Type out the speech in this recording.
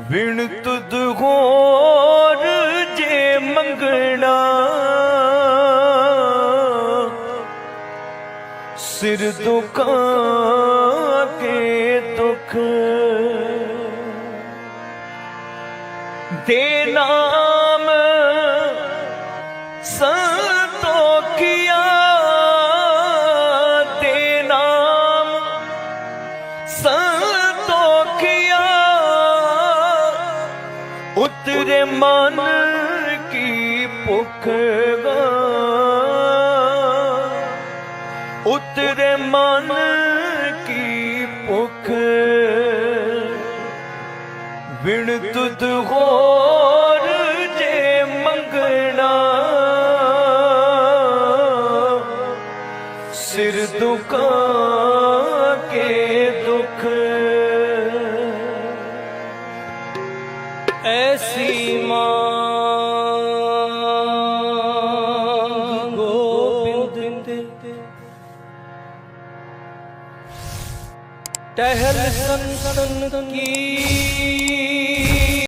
ਵਿਣ ਤੁਧ ਹੋਰ ਜੇ ਮੰਗਣਾ। ਸਿਰ ਦੁਖਾਂ ਕੇ ਦੁਖ ਦੇ ਨਾਮ ਸੰਤੋਖਿਆ ਦੇ ਨਾਮ ਸੰਤੋਖਿਆ ਉਤਰੇ ਮਨ ਕੀ ਭੁੱਖ ਗਾ ਉਤਰੇ ਮਨ ਕੀ ਭੁੱਖ। ਵਿਣ ਤੁਧ ਹੋਰ ਜੇ ਮੰਗਣਾ। ਸਿਰ ਦੁਖਾਂ ਕੇ ਐਸੀ ਮਾਂ ਗੋਬਿੰਦ ਟਹਿਲ ਸੰਤਨ ਕੀ